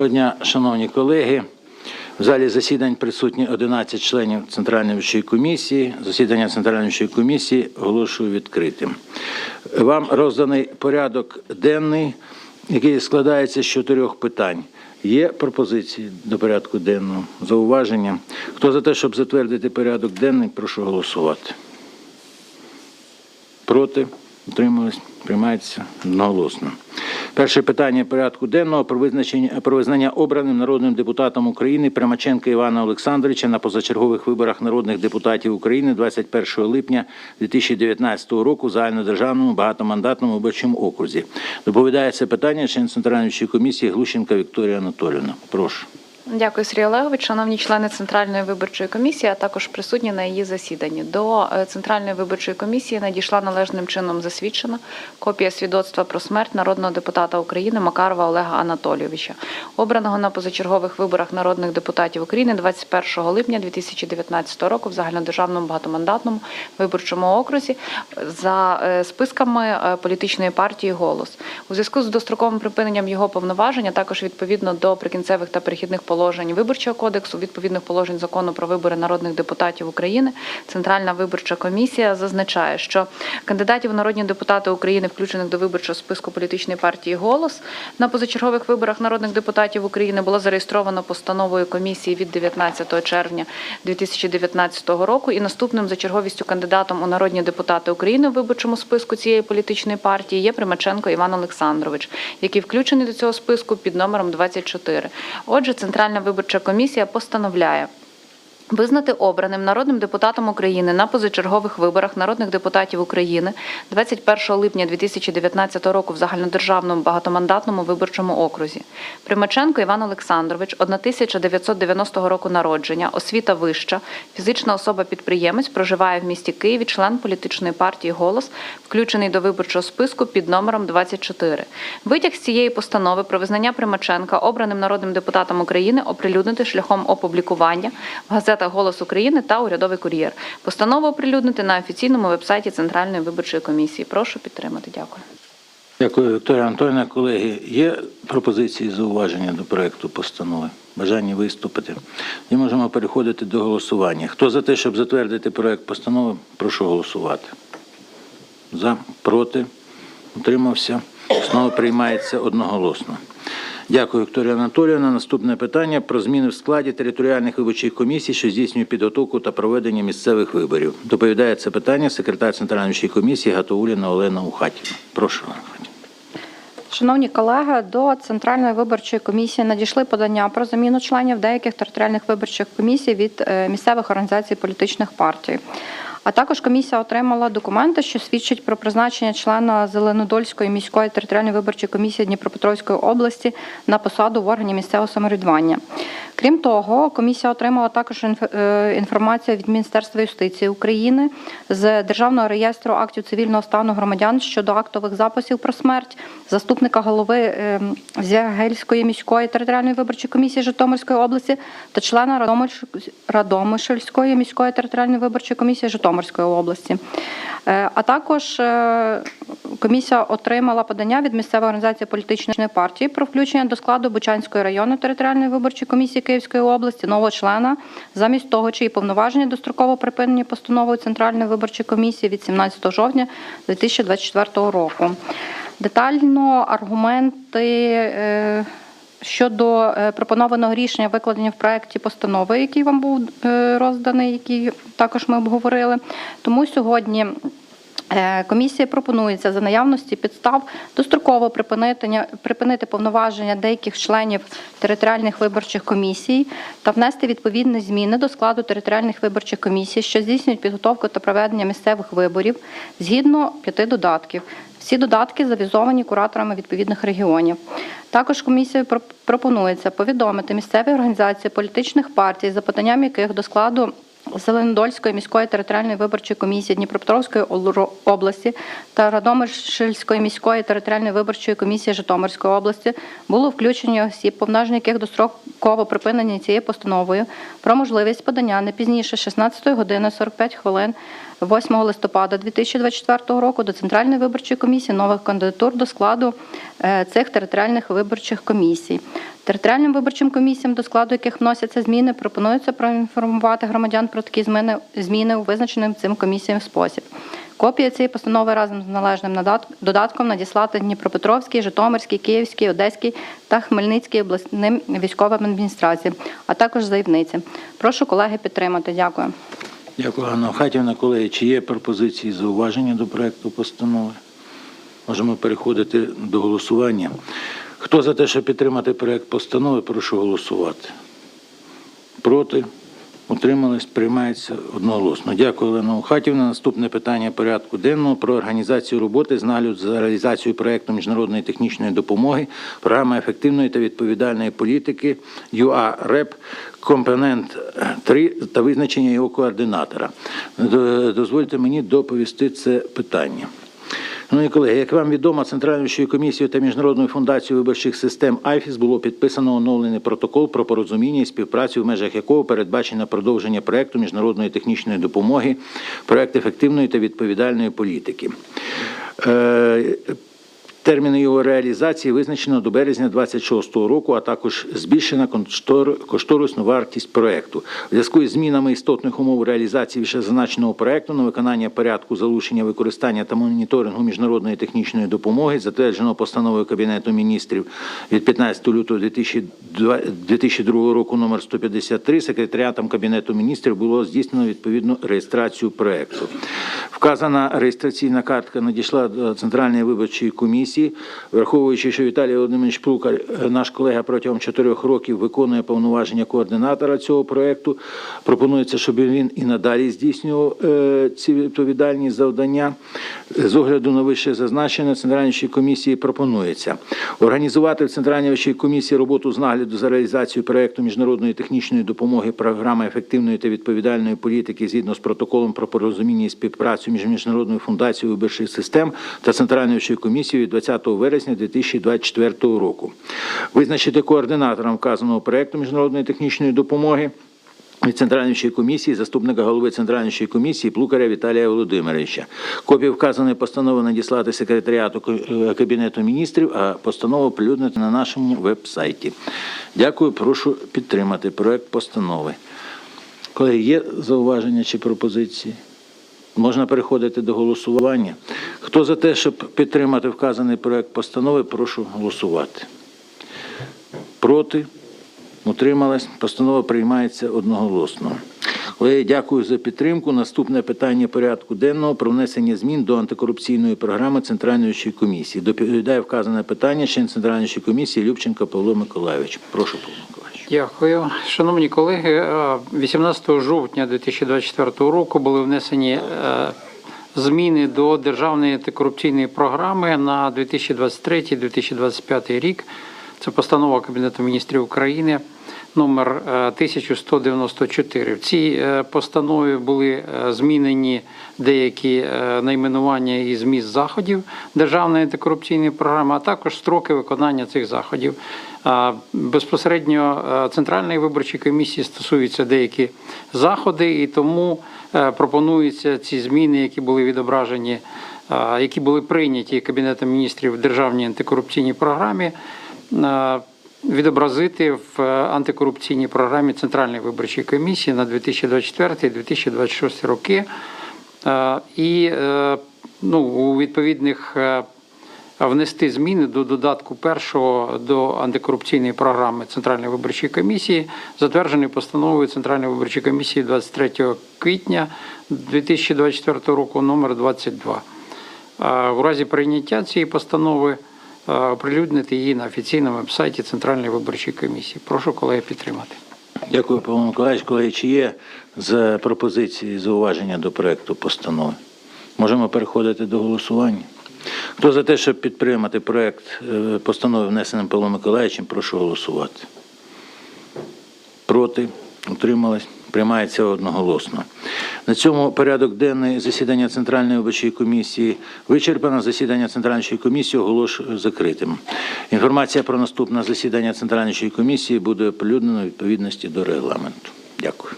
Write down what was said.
Доброго дня, шановні колеги. В залі засідань присутні 11 членів Центральної вищої комісії. Засідання Центральної вищої комісії оголошую відкритим. Вам розданий порядок денний, який складається з чотирьох питань. Є пропозиції до порядку денного, зауваження. Хто за те, щоб затвердити порядок денний, прошу голосувати. Проти? Утримались? Приймається одноголосно. Перше питання порядку денного про визначення про визнання обраним народним депутатом України Примаченка Івана Олександровича на позачергових виборах народних депутатів України 21 липня 2019 року загальнодержавному багатомандатному виборчому окрузі. Доповідає це питання член Центральної комісії Глущенка Вікторія Анатолійовна. Прошу. Дякую, Сергій Олегович. Шановні члени Центральної виборчої комісії, а також присутні на її засіданні. До е, Центральної виборчої комісії надійшла належним чином засвідчена копія свідоцтва про смерть народного депутата України Макарова Олега Анатолійовича, обраного на позачергових виборах народних депутатів України 21 липня 2019 року в загальнодержавному багатомандатному виборчому окрузі за е, списками е, політичної партії Голос у зв'язку з достроковим припиненням його повноважень, а також відповідно до прикінцевих та перехідних положень виборчого кодексу, відповідних положень закону про вибори народних депутатів України. Центральна виборча комісія зазначає, що кандидатів у народні депутати України, включених до виборчого списку політичної партії Голос на позачергових виборах народних депутатів України було зареєстровано постановою комісії від 19 червня 2019 року. І наступним за черговістю кандидатом у народні депутати України у виборчому списку цієї політичної партії є Примаченко Іван Олександрович, який включений до цього списку під номером 24. Отже, Центральна виборча комісія постановляє. Визнати обраним народним депутатом України на позачергових виборах народних депутатів України 21 липня 2019 року в загальнодержавному багатомандатному виборчому окрузі. Примаченко Іван Олександрович, 1990 року народження, освіта вища, фізична особа-підприємець, проживає в місті Києві, член політичної партії Голос, включений до виборчого списку під номером 24. Витяг з цієї постанови про визнання Примаченка обраним народним депутатом України оприлюднити шляхом опублікування в газетах Голос України та Урядовий кур'єр. Постанову оприлюднити на офіційному вебсайті Центральної виборчої комісії. Прошу підтримати. Дякую. Дякую, Вікторія Анатольовна. Колеги, є пропозиції зауваження до проекту постанови? Бажання виступити? І можемо переходити до голосування. Хто за те, щоб затвердити проект постанови, прошу голосувати. За, проти, утримався. Знову приймається одноголосно. Дякую, Вікторія Анатоліївна. Наступне питання про зміни в складі територіальних виборчих комісій, що здійснюють підготовку та проведення місцевих виборів. Доповідає це питання секретар Центральної виборчої комісії Гатоуліна Олена Ухатіна. Прошу. Шановні колеги, до Центральної виборчої комісії надійшли подання про заміну членів деяких територіальних виборчих комісій від е, місцевих організацій політичних партій. А також комісія отримала документи, що свідчать про призначення члена Зеленодольської міської територіальної виборчої комісії Дніпропетровської області на посаду в органі місцевого самоврядування. Крім того, комісія отримала також е, інформацію від Міністерства юстиції України з Державного реєстру актів цивільного стану громадян щодо актових записів про смерть заступника голови е, Зягельської міської територіальної виборчої комісії Житомирської області та члена Радомиш- Радомишльської міської територіальної виборчої комісії Житомирської області. Е, А також комісія отримала подання від місцевої організації політичної партії про включення до складу Бучанської районної територіальної виборчої комісії Київської області нового члена замість того, чиї повноваження достроково припинені постановою Центральної виборчої комісії від 17 жовтня 2024 року. Детально аргументи. е, Щодо е, пропонованого рішення викладення в проєкті постанови, який вам був е, розданий, який також ми обговорили. Тому сьогодні комісії пропонується за наявності підстав достроково припинити, припинити повноваження деяких членів територіальних виборчих комісій та внести відповідні зміни до складу територіальних виборчих комісій, що здійснюють підготовку та проведення місцевих виборів згідно п'яти додатків. Всі додатки завізовані кураторами відповідних регіонів. Також комісією пропонується повідомити місцеві організації політичних партій, за поданням яких до складу Зеленодольської міської територіальної виборчої комісії Дніпропетровської області та Радомишльської міської територіальної виборчої комісії Житомирської області було включені осіб, повноваження яких достроково припинені цією постановою про можливість подання не пізніше 16 години 45 хвилин 8 листопада 2024 року до Центральної виборчої комісії нових кандидатур до складу е, цих територіальних виборчих комісій. Територіальним виборчим комісіям, до складу яких вносяться зміни, пропонується проінформувати громадян про такі зміни, зміни у визначеним цим комісіям спосіб. Копія цієї постанови разом з належним додатком надіслати Дніпропетровській, Житомирській, Київській, Одеській та Хмельницькій обласним військовим адміністраціям, а також заявниці. Прошу колеги підтримати. Дякую. Дякую, Ганна Хатівна. Колеги, чи є пропозиції зауваження до проекту постанови? Можемо переходити до голосування. Хто за те, щоб підтримати проект постанови, прошу голосувати. Проти? Утримались? Приймається одноголосно. Дякую, Олена Ухатівна. Наступне питання порядку денного про організацію роботи з нагляду за реалізацією проекту міжнародної технічної допомоги, програми ефективної та відповідальної політики ЮАРЕП, компонент 3 та визначення його координатора. Дозвольте мені доповісти це питання. Шановні колеги, як вам відомо, Центральною комісією та Міжнародною фундацією виборчих систем АЙФІС було підписано оновлений протокол про порозуміння і співпрацю, в межах якого передбачено продовження проекту міжнародної технічної допомоги, проект ефективної та відповідальної політики. Терміни його реалізації визначено до березня 26 року, а також збільшена кошторисну вартість проекту. У зв'язку із змінами істотних умов реалізації вищезазначеного проекту на виконання порядку залучення, використання та моніторингу міжнародної технічної допомоги, затвердженого постановою Кабінету міністрів від 15 лютого 2002 2002 року номер 153, секретаріатом Кабінету міністрів було здійснено відповідну реєстрацію проекту. Вказана реєстраційна картка надійшла до Центральної виборчої комісії, враховуючи, що Віталій Володимирович Плукар, е, наш колега протягом чотирьох років виконує повноваження координатора цього проекту. Пропонується, щоб він і надалі здійснював е, ці відповідальні завдання. З огляду на вище зазначене Центральній комісії пропонується організувати в Центральній комісії роботу з нагляду за реалізацією проекту міжнародної технічної допомоги програми ефективної та відповідальної політики згідно з протоколом про порозуміння і співпрацю між міжнародною фундацією виборчих систем та Центральною комісією 20 вересня 2024 року. Визначити координатором вказаного проекту міжнародної технічної допомоги від Центральної комісії, заступника голови Центральної комісії Плукаря Віталія Володимировича. Копію вказаної постанови надіслати секретаріату е, Кабінету міністрів, а постанову оприлюднити на нашому веб-сайті. Дякую, прошу підтримати проект постанови. Колеги, є зауваження чи пропозиції? Можна переходити до голосування. Хто за те, щоб підтримати вказаний проект постанови, прошу голосувати. Проти? Утрималась. Постанова приймається одноголосно. Колеги, дякую за підтримку. Наступне питання порядку денного про внесення змін до антикорупційної програми Центральної комісії. Доповідає вказане питання член Центральної комісії Любченко Павло Миколайович. Прошу, Павло. Дякую. Шановні колеги, е, 18 жовтня 2024 року були внесені е, зміни до Державної антикорупційної програми на 2023-2025 рік. Це постанова Кабінету міністрів України номер е, 1194. В цій е, постанові були е, змінені деякі е, найменування і зміст заходів Державної антикорупційної програми, а також строки виконання цих заходів. Безпосередньо е, Центральної виборчої комісії стосуються деякі заходи, і тому е, пропонуються ці зміни, які були відображені, е, які були прийняті Кабінетом міністрів в Державній антикорупційній програмі. Відобразити в е, антикорупційній програмі Центральної виборчої комісії на 2024-2026 роки. Е, І е, ну, у відповідних внести зміни до додатку першого до антикорупційної програми Центральної виборчої комісії, затверджений постановою Центральної виборчої комісії 23 квітня 2024 року номер 22. Е, У разі прийняття цієї постанови оприлюднити її на офіційному вебсайті Центральної виборчої комісії. Прошу колеги підтримати. Дякую, Павло Миколаївич. Колеги, чи є за пропозиції зауваження до проекту постанови? Можемо переходити до голосування. Хто за те, щоб підтримати проект е, постанови, внесеним Павлом Миколаївичем, прошу голосувати. Проти? Утрималась? Приймається одноголосно. На цьому порядок денний засідання Центральної виборчої комісії вичерпано. Засідання Центральної комісії оголошую закритим. Інформація про наступне засідання Центральної комісії буде оприлюднена у відповідності до регламенту. Дякую.